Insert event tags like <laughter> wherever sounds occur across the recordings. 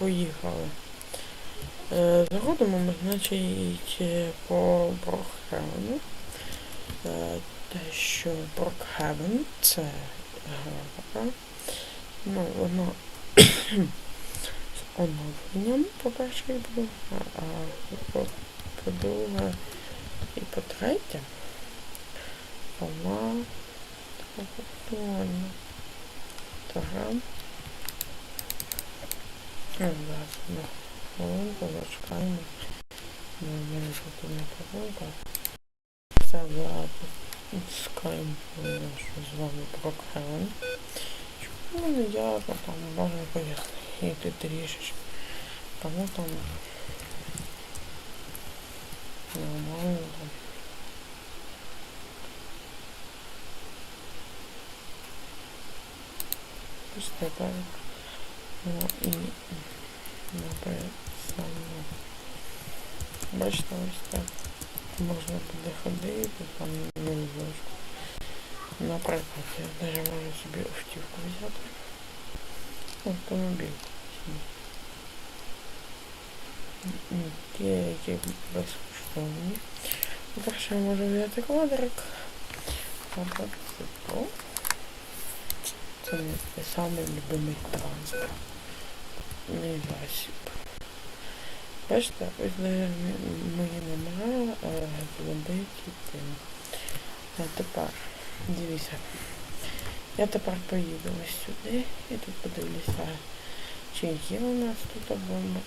поїхали. Е, Заходимо, значить, е, по Брокхевену. Те, що Брокхевен це гра. Ну, воно <coughs> з оновленням, по-перше, і по-друге, а по- по-друге і по-третє, вона така актуальна. Та. Ну, зараз ми хвилинку зачекаємо. Ну, в мене тут не помилка. Все, запускаємо нашу з вами Брокхевен. Чому не я там можна пояснити трішечки. Кому там нормально там. Пусть так. Ну і написано. Бачите, ось так. Можна буде ходити, там не важко. Наприклад, я навіть можу собі автівку взяти. Автомобіль. Ті, які безкоштовні. Перше я можу взяти квадрик. Квадрик це про. Це мій транспорт. Не засіб. Бачите, ось м- мої номера е, тим. А тепер, дивіться. Я тепер поїду ось сюди і тут подивлюся, чи є у нас тут обломок,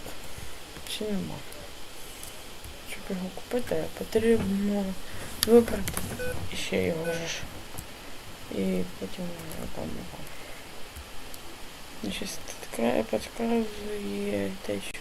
чи нема. Щоб його купити, потрібно вибрати ще його ж. І потім там його. Таке підказує те, що